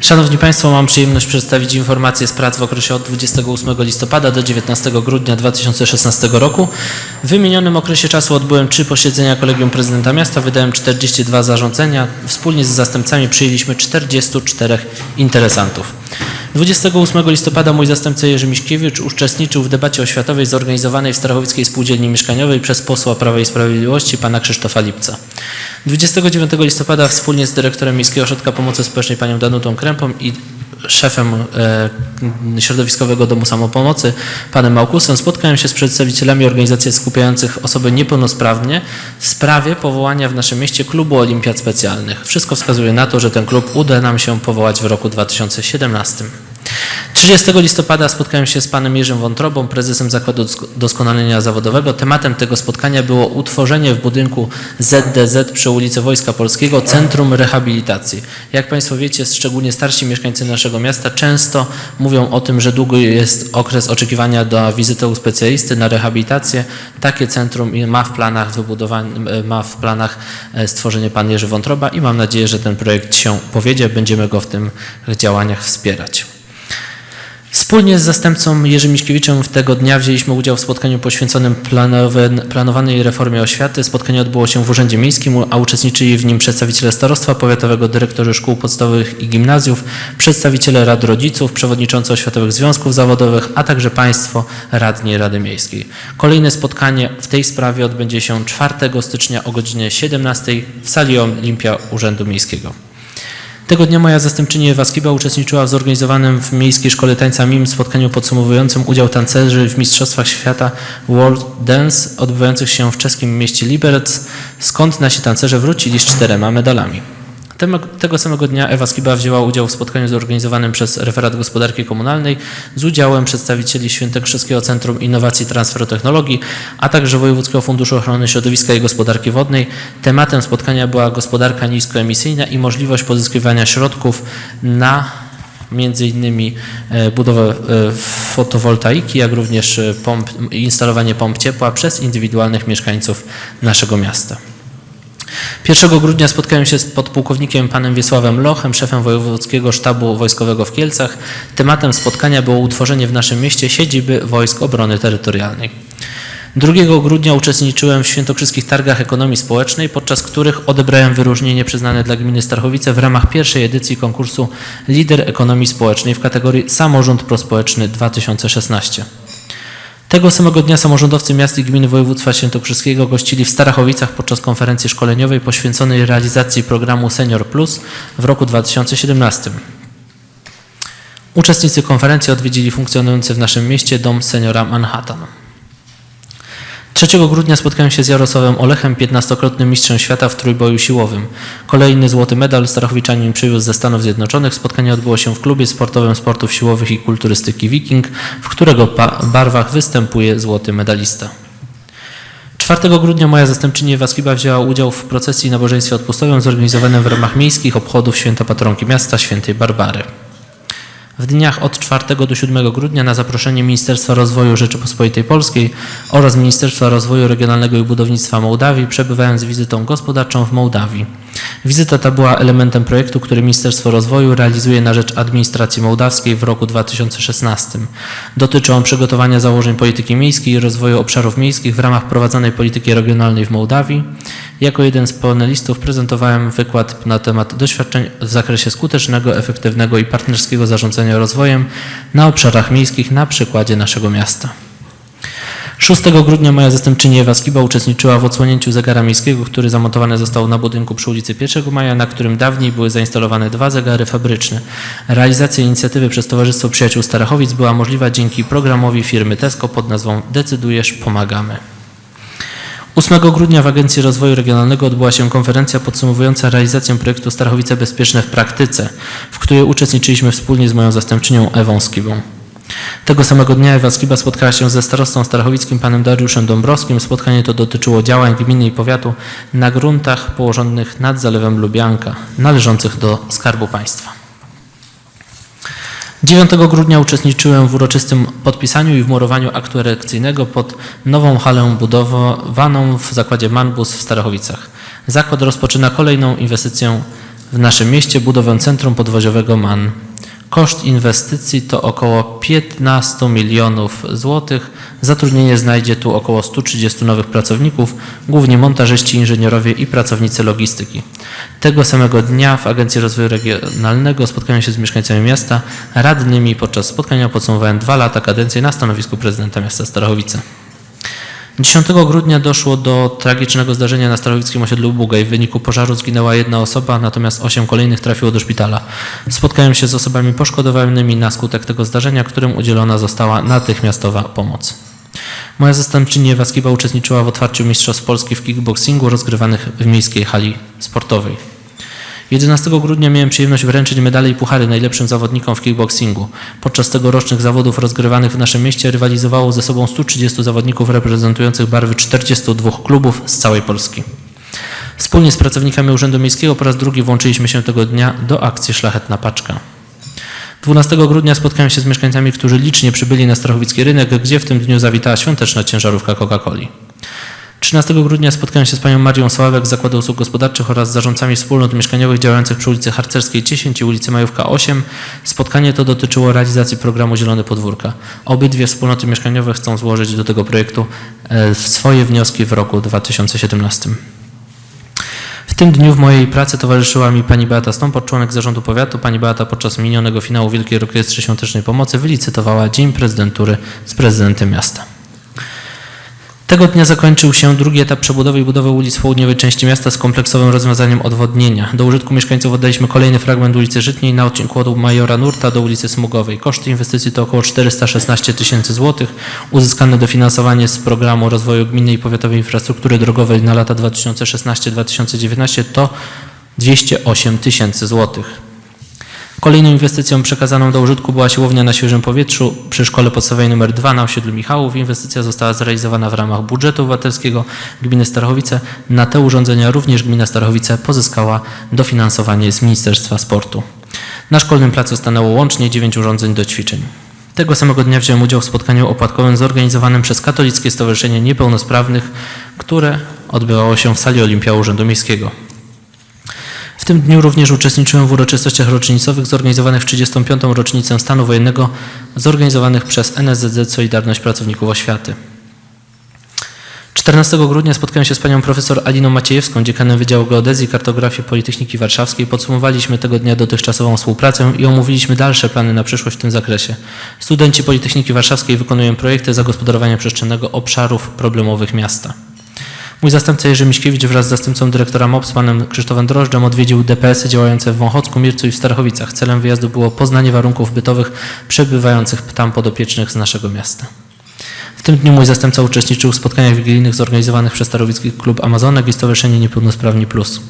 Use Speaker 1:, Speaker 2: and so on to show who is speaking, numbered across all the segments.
Speaker 1: Szanowni Państwo, mam przyjemność przedstawić informację z prac w okresie od 28 listopada do 19 grudnia 2016 roku. W wymienionym okresie czasu odbyłem trzy posiedzenia Kolegium Prezydenta Miasta, wydałem 42 zarządzenia. Wspólnie z zastępcami przyjęliśmy 44 interesantów. 28 listopada mój zastępca Jerzy Miśkiewicz uczestniczył w debacie oświatowej zorganizowanej w Starachowickiej Spółdzielni Mieszkaniowej przez posła Prawa i Sprawiedliwości pana Krzysztofa Lipca. 29 listopada wspólnie z dyrektorem Miejskiego Ośrodka Pomocy Społecznej panią Danutą Krępą i szefem e, Środowiskowego Domu Samopomocy, panem Małkusem, spotkałem się z przedstawicielami organizacji skupiających osoby niepełnosprawnie w sprawie powołania w naszym mieście klubu olimpiad specjalnych. Wszystko wskazuje na to, że ten klub uda nam się powołać w roku 2017. 30 listopada spotkałem się z panem Jerzym Wątrobą, prezesem Zakładu Dosk- Doskonalenia Zawodowego. Tematem tego spotkania było utworzenie w budynku ZDZ przy ulicy Wojska Polskiego Centrum Rehabilitacji. Jak Państwo wiecie, szczególnie starsi mieszkańcy naszego miasta często mówią o tym, że długi jest okres oczekiwania do wizyty u specjalisty na rehabilitację. Takie centrum ma w planach ma w planach e, stworzenie pan Jerzy Wątroba i mam nadzieję, że ten projekt się powiedzie. Będziemy go w tym działaniach wspierać. Wspólnie z zastępcą Jerzym Miśkiewiczem tego dnia wzięliśmy udział w spotkaniu poświęconym planowanej reformie oświaty. Spotkanie odbyło się w Urzędzie Miejskim, a uczestniczyli w nim przedstawiciele Starostwa Powiatowego, dyrektorzy szkół podstawowych i gimnazjów, przedstawiciele Rad Rodziców, przewodniczący oświatowych związków zawodowych, a także Państwo radni Rady Miejskiej. Kolejne spotkanie w tej sprawie odbędzie się 4 stycznia o godzinie 17 w sali Olimpia Urzędu Miejskiego. Tego dnia moja zastępczyni Ewa Skiba uczestniczyła w zorganizowanym w Miejskiej Szkole Tańca MIM spotkaniu podsumowującym udział tancerzy w Mistrzostwach Świata World Dance odbywających się w czeskim mieście Liberec, skąd nasi tancerze wrócili z czterema medalami. Tego samego dnia Ewa Skiba wzięła udział w spotkaniu zorganizowanym przez Referat Gospodarki Komunalnej z udziałem przedstawicieli Świętokrzyskiego Centrum Innowacji Transferu Technologii, a także Wojewódzkiego Funduszu Ochrony Środowiska i Gospodarki Wodnej. Tematem spotkania była gospodarka niskoemisyjna i możliwość pozyskiwania środków na między innymi e, budowę e, fotowoltaiki, jak również pomp, instalowanie pomp ciepła przez indywidualnych mieszkańców naszego miasta. 1 grudnia spotkałem się z podpułkownikiem panem Wiesławem Lochem, szefem Wojewódzkiego Sztabu Wojskowego w Kielcach. Tematem spotkania było utworzenie w naszym mieście siedziby Wojsk Obrony Terytorialnej. 2 grudnia uczestniczyłem w Świętokrzyskich Targach Ekonomii Społecznej, podczas których odebrałem wyróżnienie przyznane dla gminy Starchowice w ramach pierwszej edycji konkursu Lider Ekonomii Społecznej w kategorii Samorząd Prospołeczny 2016. Tego samego dnia samorządowcy miast i gmin województwa świętokrzyskiego gościli w Starachowicach podczas konferencji szkoleniowej poświęconej realizacji programu Senior Plus w roku 2017. Uczestnicy konferencji odwiedzili funkcjonujący w naszym mieście dom seniora Manhattan. 3 grudnia spotkałem się z Jarosławem Olechem, 15-krotnym mistrzem świata w trójboju siłowym. Kolejny złoty medal Starachowiczanin przywiózł ze Stanów Zjednoczonych. Spotkanie odbyło się w klubie sportowym sportów siłowych i kulturystyki Viking, w którego barwach występuje złoty medalista. 4 grudnia moja zastępczyni Ewa Skiba wzięła udział w procesji nabożeństwie odpustowym zorganizowanym w ramach miejskich obchodów Święta Patronki Miasta Świętej Barbary. W dniach od 4 do 7 grudnia na zaproszenie Ministerstwa Rozwoju Rzeczypospolitej Polskiej oraz Ministerstwa Rozwoju Regionalnego i Budownictwa Mołdawii przebywałem z wizytą gospodarczą w Mołdawii. Wizyta ta była elementem projektu, który Ministerstwo Rozwoju realizuje na rzecz administracji mołdawskiej w roku 2016. Dotyczy on przygotowania założeń polityki miejskiej i rozwoju obszarów miejskich w ramach prowadzonej polityki regionalnej w Mołdawii. Jako jeden z panelistów prezentowałem wykład na temat doświadczeń w zakresie skutecznego, efektywnego i partnerskiego zarządzania rozwojem na obszarach miejskich na przykładzie naszego miasta. 6 grudnia moja zastępczyni Ewa Skiba uczestniczyła w odsłonięciu zegara miejskiego, który zamontowany został na budynku przy ulicy 1 Maja, na którym dawniej były zainstalowane dwa zegary fabryczne. Realizacja inicjatywy przez Towarzystwo Przyjaciół Starachowic była możliwa dzięki programowi firmy Tesco pod nazwą Decydujesz, pomagamy. 8 grudnia w Agencji Rozwoju Regionalnego odbyła się konferencja podsumowująca realizację projektu Starachowice Bezpieczne w praktyce, w której uczestniczyliśmy wspólnie z moją zastępczynią Ewą Skibą. Tego samego dnia Ewa Skiba spotkała się ze starostą starachowickim panem Dariuszem Dąbrowskim. Spotkanie to dotyczyło działań gminy i powiatu na gruntach położonych nad Zalewem Lubianka, należących do Skarbu Państwa. 9 grudnia uczestniczyłem w uroczystym podpisaniu i wmurowaniu aktu erekcyjnego pod nową halę budowaną w zakładzie Manbus w Starachowicach. Zakład rozpoczyna kolejną inwestycję w naszym mieście budowę centrum podwoziowego MAN. Koszt inwestycji to około 15 milionów złotych. Zatrudnienie znajdzie tu około 130 nowych pracowników, głównie montażyści, inżynierowie i pracownicy logistyki. Tego samego dnia w Agencji Rozwoju Regionalnego spotkałem się z mieszkańcami miasta, radnymi. Podczas spotkania podsumowałem dwa lata kadencji na stanowisku prezydenta miasta Starachowice. 10 grudnia doszło do tragicznego zdarzenia na starowickim osiedlu Bugaj. W wyniku pożaru zginęła jedna osoba, natomiast osiem kolejnych trafiło do szpitala. Spotkałem się z osobami poszkodowanymi na skutek tego zdarzenia, którym udzielona została natychmiastowa pomoc. Moja zastępczyni Ewa Skiba uczestniczyła w otwarciu Mistrzostw Polski w kickboxingu rozgrywanych w miejskiej hali sportowej. 11 grudnia miałem przyjemność wręczyć medale i puchary najlepszym zawodnikom w kickboxingu. Podczas tegorocznych zawodów rozgrywanych w naszym mieście rywalizowało ze sobą 130 zawodników reprezentujących barwy 42 klubów z całej Polski. Wspólnie z pracownikami Urzędu Miejskiego po raz drugi włączyliśmy się tego dnia do akcji Szlachetna Paczka. 12 grudnia spotkałem się z mieszkańcami, którzy licznie przybyli na Strachowicki Rynek, gdzie w tym dniu zawitała świąteczna ciężarówka Coca-Coli. 13 grudnia spotkałem się z panią Marią Sławek z Zakładu Usług Gospodarczych oraz zarządcami wspólnot mieszkaniowych działających przy ulicy Harcerskiej 10 i ulicy Majówka 8. Spotkanie to dotyczyło realizacji programu Zielone Podwórka. Obydwie wspólnoty mieszkaniowe chcą złożyć do tego projektu e, swoje wnioski w roku 2017. W tym dniu w mojej pracy towarzyszyła mi pani Beata Stąpot, członek zarządu powiatu. Pani Beata podczas minionego finału Wielkiej Orkiestry Świątecznej Pomocy wylicytowała Dzień Prezydentury z prezydentem miasta. Tego dnia zakończył się drugi etap przebudowy i budowy ulic w południowej części miasta z kompleksowym rozwiązaniem odwodnienia. Do użytku mieszkańców oddaliśmy kolejny fragment ulicy Żytniej na odcinku od Majora Nurta do ulicy Smugowej. Koszty inwestycji to około 416 tysięcy złotych. Uzyskane dofinansowanie z programu rozwoju gminnej i powiatowej infrastruktury drogowej na lata 2016-2019 to 208 tysięcy złotych. Kolejną inwestycją przekazaną do użytku była siłownia na świeżym powietrzu przy szkole podstawowej nr 2 na osiedlu Michałów. Inwestycja została zrealizowana w ramach budżetu obywatelskiego gminy Starachowice. Na te urządzenia również gmina Starachowice pozyskała dofinansowanie z Ministerstwa Sportu. Na szkolnym placu stanęło łącznie 9 urządzeń do ćwiczeń. Tego samego dnia wziąłem udział w spotkaniu opłatkowym zorganizowanym przez Katolickie Stowarzyszenie Niepełnosprawnych, które odbywało się w sali Olimpia Urzędu Miejskiego. Tym dniu również uczestniczyłem w uroczystościach rocznicowych zorganizowanych w 35. rocznicę stanu wojennego zorganizowanych przez NSZZ Solidarność Pracowników Oświaty. 14 grudnia spotkałem się z panią profesor Aliną Maciejewską, dziekanem Wydziału Geodezji i Kartografii Politechniki Warszawskiej. Podsumowaliśmy tego dnia dotychczasową współpracę i omówiliśmy dalsze plany na przyszłość w tym zakresie. Studenci Politechniki Warszawskiej wykonują projekty zagospodarowania przestrzennego obszarów problemowych miasta. Mój zastępca Jerzy Miśkiewicz wraz z zastępcą dyrektora MOPS, panem Krzysztofem Drożdżem odwiedził DPS-y działające w Wąchocku, Mircu i w Starachowicach. Celem wyjazdu było poznanie warunków bytowych przebywających tam podopiecznych z naszego miasta. W tym dniu mój zastępca uczestniczył w spotkaniach wigilijnych zorganizowanych przez Starowicki Klub Amazonek i Stowarzyszenie Niepełnosprawni Plus.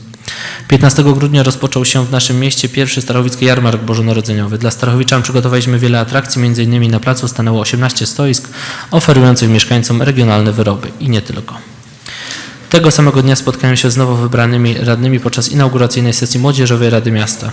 Speaker 1: 15 grudnia rozpoczął się w naszym mieście pierwszy Starowicki Jarmark Bożonarodzeniowy. Dla Starachowiczan przygotowaliśmy wiele atrakcji, m.in. na placu stanęło 18 stoisk oferujących mieszkańcom regionalne wyroby i nie tylko. Tego samego dnia spotkałem się z nowo wybranymi radnymi podczas inauguracyjnej sesji Młodzieżowej Rady Miasta.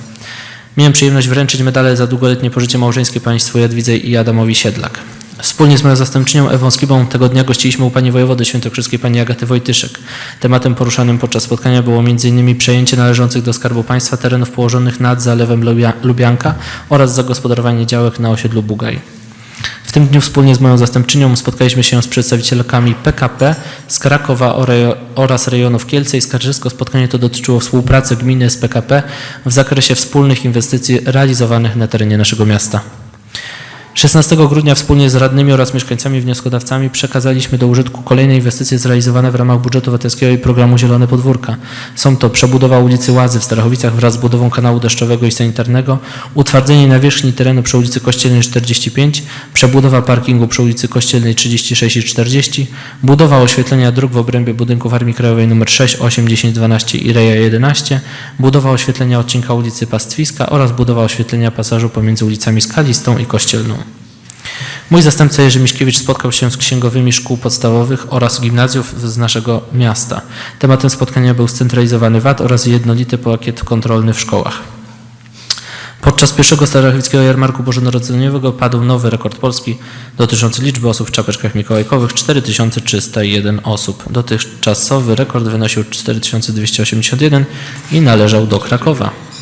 Speaker 1: Miałem przyjemność wręczyć medale za długoletnie pożycie małżeńskie państwu Jadwidze i Adamowi Siedlak. Wspólnie z moją zastępczynią Ewą Skibą tego dnia gościliśmy u pani wojewody świętokrzyskiej pani Agaty Wojtyszek. Tematem poruszanym podczas spotkania było m.in. przejęcie należących do Skarbu Państwa terenów położonych nad Zalewem Lubia- Lubianka oraz zagospodarowanie działek na osiedlu Bugaj. Tym dniu wspólnie z moją zastępczynią spotkaliśmy się z przedstawicielkami PKP z Krakowa oraz rejonów Kielce i Skarżysko. Spotkanie to dotyczyło współpracy gminy z PKP w zakresie wspólnych inwestycji realizowanych na terenie naszego miasta. 16 grudnia wspólnie z radnymi oraz mieszkańcami wnioskodawcami przekazaliśmy do użytku kolejne inwestycje zrealizowane w ramach budżetu obywatelskiego i programu Zielone Podwórka. Są to przebudowa ulicy Łazy w Starachowicach wraz z budową kanału deszczowego i sanitarnego, utwardzenie nawierzchni terenu przy ulicy Kościelnej 45, przebudowa parkingu przy ulicy Kościelnej 36 i 40, budowa oświetlenia dróg w obrębie budynków Armii Krajowej nr 6, 8, 10, 12 i Reja 11, budowa oświetlenia odcinka ulicy Pastwiska oraz budowa oświetlenia pasażu pomiędzy ulicami Skalistą i Kościelną. Mój zastępca Jerzy Miśkiewicz spotkał się z księgowymi szkół podstawowych oraz gimnazjów z naszego miasta. Tematem spotkania był scentralizowany VAT oraz jednolity pakiet kontrolny w szkołach. Podczas pierwszego Starachowickiego Jarmarku Bożonarodzeniowego padł nowy rekord Polski dotyczący liczby osób w czapeczkach mikołajkowych 4301 osób. Dotychczasowy rekord wynosił 4281 i należał do Krakowa.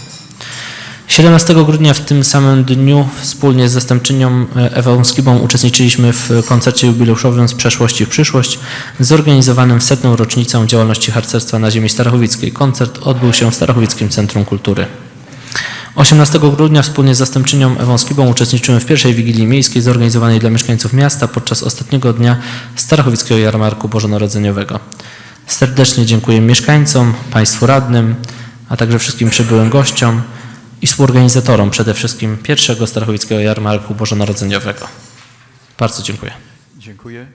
Speaker 1: 17 grudnia w tym samym dniu wspólnie z zastępczynią e, Ewą Skibą uczestniczyliśmy w koncercie jubileuszowym z przeszłości w przyszłość zorganizowanym w setną rocznicę działalności harcerstwa na ziemi starachowickiej. Koncert odbył się w Starachowickim Centrum Kultury. 18 grudnia wspólnie z zastępczynią Ewą Skibą uczestniczyłem w pierwszej Wigilii Miejskiej zorganizowanej dla mieszkańców miasta podczas ostatniego dnia Starachowickiego Jarmarku Bożonarodzeniowego. Serdecznie dziękuję mieszkańcom, Państwu radnym, a także wszystkim przybyłym gościom i współorganizatorom przede wszystkim pierwszego Starachowickiego Jarmarku Bożonarodzeniowego. Bardzo dziękuję.
Speaker 2: Dziękuję.